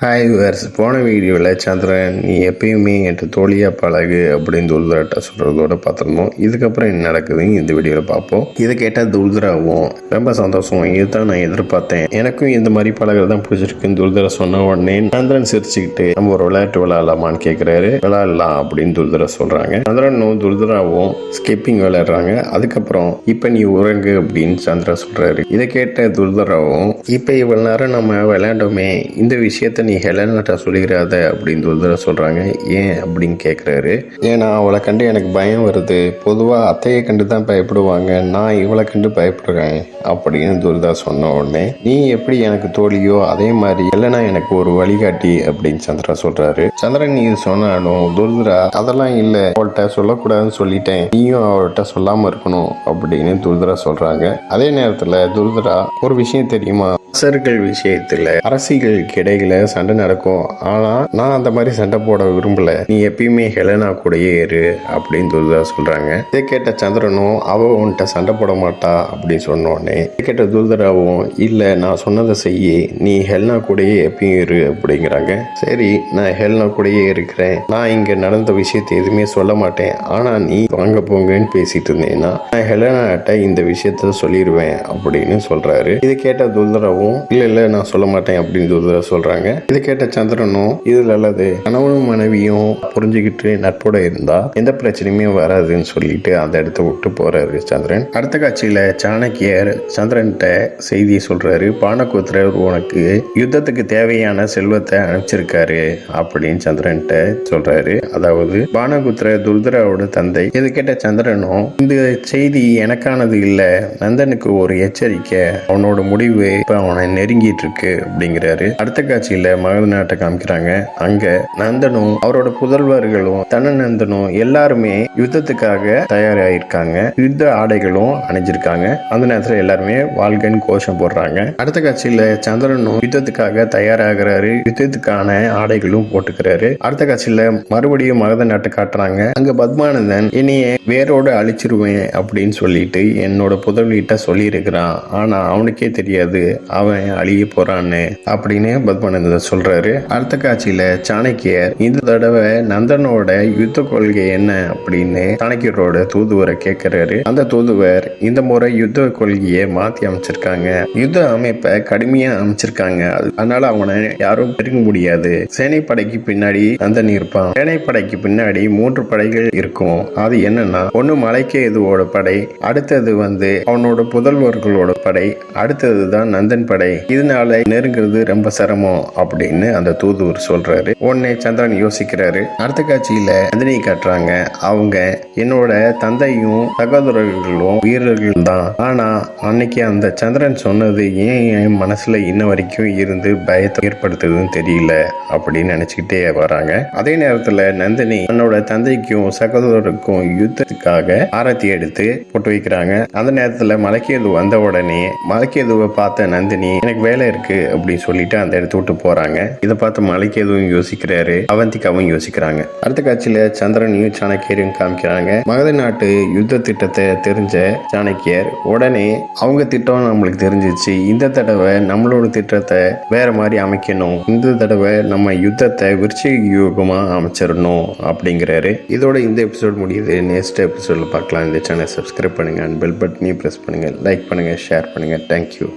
Hi verse போன வீடியோவில் சந்திரன் நீ எப்பயுமே என்கிட்ட தோழியாக பழகு அப்படின்னு துல்தராட்ட சொல்கிறதோட பார்த்துருந்தோம். இதுக்கப்புறம் என்ன நடக்குதுன்னு இந்த வீடியோவில் பார்ப்போம். இதை கேட்டால் துல்தராவும் ரொம்ப சந்தோஷம். இதுதான் நான் எதிர்பார்த்தேன். எனக்கும் இந்த மாதிரி பழகிறது தான் பிடிச்சிருக்குன்னு துல்தரா சொன்ன உடனே சந்திரன் சிரிச்சுக்கிட்டு நம்ம ஒரு விளையாட்டு விளையாடலாமான்னு கேட்குறாரு விளையாடலாம் அப்படின்னு துல்தரா சொல்கிறாங்க சந்திரனும் துல்தராவும் ஸ்கிப்பிங் விளையாடுறாங்க. அதுக்கப்புறம் இப்போ நீ உறங்கு அப்படின்னு சந்திரா சொல்கிறாரு இதை கேட்ட துல்தராவும் இப்போ இவ்வளோ நேரம் நம்ம விளையாண்டோமே இந்த விஷயத்தை நீ ஹெலனாட்ட சொல்லிக்கிறாத அப்படின்னு துல்தரா சொல்கிறாங்க ஏன் அப்படின்னு கேட்குறாரு ஏன்னா அவளை கண்டு எனக்கு பயம் வருது. பொதுவாக அத்தையை கண்டு தான் பயப்படுவாங்க. நான் இவளை கண்டு பயப்படுறேன் அப்படின்னு துர்தா சொன்ன உடனே நீ எப்படி எனக்கு தோழியோ அதே மாதிரி இல்லைனா எனக்கு ஒரு வழிகாட்டி அப்படின்னு சந்திரா சொல்றாரு. சந்திரன் நீ சொன்னாலும் துர்தரா அதெல்லாம் இல்லை அவள்கிட்ட சொல்லக்கூடாதுன்னு சொல்லிட்டேன். நீயும் அவள்கிட்ட சொல்லாம இருக்கணும் அப்படின்னு துர்தரா சொல்றாங்க. அதே நேரத்தில் துர்தரா ஒரு விஷயம் தெரியுமா? அரசர்கள் விஷயத்துல அரசிகளுக்கு இடையில சண்டை நடக்கும். ஆனா நான் அந்த மாதிரி சண்டை போட விரும்பல. நீ எப்பயுமே ஹெலனா கூடயே இரு அப்படின்னு துர்தா சொல்றாங்க. இதை கேட்ட சந்திரனும் அவ உன்கிட்ட சண்டை போட மாட்டா அப்படின்னு சொன்னோடனே இதை கேட்ட துர்தராவும் இல்ல நான் சொன்னதை செய்ய. நீ ஹெல்னா கூடயே எப்பயும் இரு அப்படிங்கிறாங்க. சரி நான் ஹெல்னா கூடயே இருக்கிறேன். நான் இங்க நடந்த விஷயத்தை எதுவுமே சொல்ல மாட்டேன். ஆனா நீ வாங்க போங்கன்னு பேசிட்டு இருந்தேன்னா நான் ஹெலனாட்ட இந்த விஷயத்த சொல்லிடுவேன் அப்படின்னு சொல்றாரு. இதை கேட்ட சொல்லுவோம். இல்ல இல்ல நான் சொல்ல மாட்டேன் அப்படின்னு துல்தரா சொல்றாங்க. இதை கேட்ட சந்திரனும் இது நல்லது. கணவனும் மனைவியும் புரிஞ்சுக்கிட்டு நட்போட இருந்தா எந்த பிரச்சனையுமே வராதுன்னு சொல்லிட்டு அந்த இடத்த விட்டு போறாரு சந்திரன். அடுத்த காட்சியில சாணக்கியர் சந்திரன்கிட்ட செய்தியை சொல்றாரு. பானக்கூத்திரர் உனக்கு யுத்தத்துக்கு தேவையான செல்வத்தை அனுப்பிச்சிருக்காரு அப்படின்னு சந்திரன்கிட்ட சொல்றாரு. அதாவது பானகுத்திர துர்தராவோட தந்தை. இது கேட்ட சந்திரனும் இந்த செய்தி எனக்கானது இல்லை. நந்தனுக்கு ஒரு எச்சரிக்கை. அவனோட முடிவு இப்போ அவனை நெருங்கிட்டு இருக்கு அப்படிங்கிறாரு. அடுத்த காட்சியில மகத நாட்டை காமிக்கிறாங்க. அங்க நந்தனும் அவரோட புதல்வர்களும் தனநந்தனும் எல்லாருமே யுத்தத்துக்காக தயாராயிருக்காங்க. யுத்த ஆடைகளும் அணிஞ்சிருக்காங்க. அந்த நேரத்துல எல்லாருமே வாழ்கன்னு கோஷம் போடுறாங்க. அடுத்த காட்சியில சந்திரனும் யுத்தத்துக்காக தயாராகிறாரு. யுத்தத்துக்கான ஆடைகளும் போட்டுக்கிறாரு. அடுத்த காட்சியில மறுபடியும் மகத நாட்டை காட்டுறாங்க. அங்க பத்மானந்தன் என்னைய வேரோட அழிச்சிருவேன் அப்படின்னு சொல்லிட்டு என்னோட புதல்விட்ட சொல்லியிருக்கிறான். ஆனா அவனுக்கே தெரியாது. அவன் அழிய போறான்னு அப்படின்னு பத்மானந்தன் சொல்றாரு. அடுத்த காட்சியில சாணக்கியர் இந்த தடவை நந்தனோட யுத்த கொள்கை என்ன அப்படின்னு சாணக்கியரோட தூதுவரை கேட்கிறாரு அந்த தூதுவர் இந்த முறை யுத்த கொள்கையை மாத்தி அமைச்சிருக்காங்க. யுத்த அமைப்பை கடுமையா அமைச்சிருக்காங்க. அதனால அவனை யாரும் பெருங்க முடியாது. சேனை படைக்கு பின்னாடி நந்தன் இருப்பான். சேனை படைக்கு பின்னாடி மூன்று படைகள் இருக்கும். அது என்னன்னா ஒண்ணு மலைக்கேதுவோட படை அடுத்தது வந்து அவனோட புதல்வர்களோட படை அடுத்தது தான் நந்தன் படை. இதனால நெருங்கிறது ரொம்ப சிரமம் அப்படின்னு அந்த தூதுவர் சொல்றாரு. உடனே சந்திரன் யோசிக்கிறாரு. அடுத்த காட்சியில நந்தினியை காட்டுறாங்க. அவங்க என்னோட தந்தையும் சகோதரர்களும் வீரர்கள் தான். ஆனா அன்னைக்கு அந்த சந்திரன் சொன்னது ஏன் என் மனசுல இன்ன வரைக்கும் இருந்து பயத்தை ஏற்படுத்துதுன்னு தெரியல அப்படின்னு நினைச்சுக்கிட்டே வராங்க. அதே நேரத்துல நந்தினி தன்னோட தந்தைக்கும் சகோதரருக்கும் யுத்தத்துக்காக ஆரத்தி எடுத்து போட்டு வைக்கிறாங்க. அந்த நேரத்துல மலைக்கேது வந்த உடனே மலைக்கேதுவை பார்த்த நந்தினி நீ எனக்கு வேலை இருக்கு அப்படின்னு சொல்லிட்டு அந்த இடத்த விட்டு போறாங்க. இதை பார்த்து மலைக்கேதுவும் யோசிக்கிறாரு. அவந்திகாவும் யோசிக்கிறாங்க. அடுத்த காட்சியில சந்திரனையும் சாணக்கியரையும் காமிக்கிறாங்க. மகத நாட்டு யுத்த திட்டத்தை தெரிஞ்ச சாணக்கியர் உடனே அவங்க திட்டம் நம்மளுக்கு தெரிஞ்சிச்சு. இந்த தடவை நம்மளோட திட்டத்தை வேற மாதிரி அமைக்கணும். இந்த தடவை நம்ம யுத்தத்தை விருச்சிக யூகமா அமைச்சிடணும் அப்படிங்கிறாரு. இதோட இந்த எபிசோட் முடியுது. நெக்ஸ்ட் எபிசோட்ல பார்க்கலாம். இந்த சேனல் சப்ஸ்கிரைப் பண்ணுங்க. அண்ட் பெல் பட்டனையும் ப்ரெஸ் பண்ணுங்க. லைக் பண்ணுங்க ஷேர் பண்ணுங்க. Thank you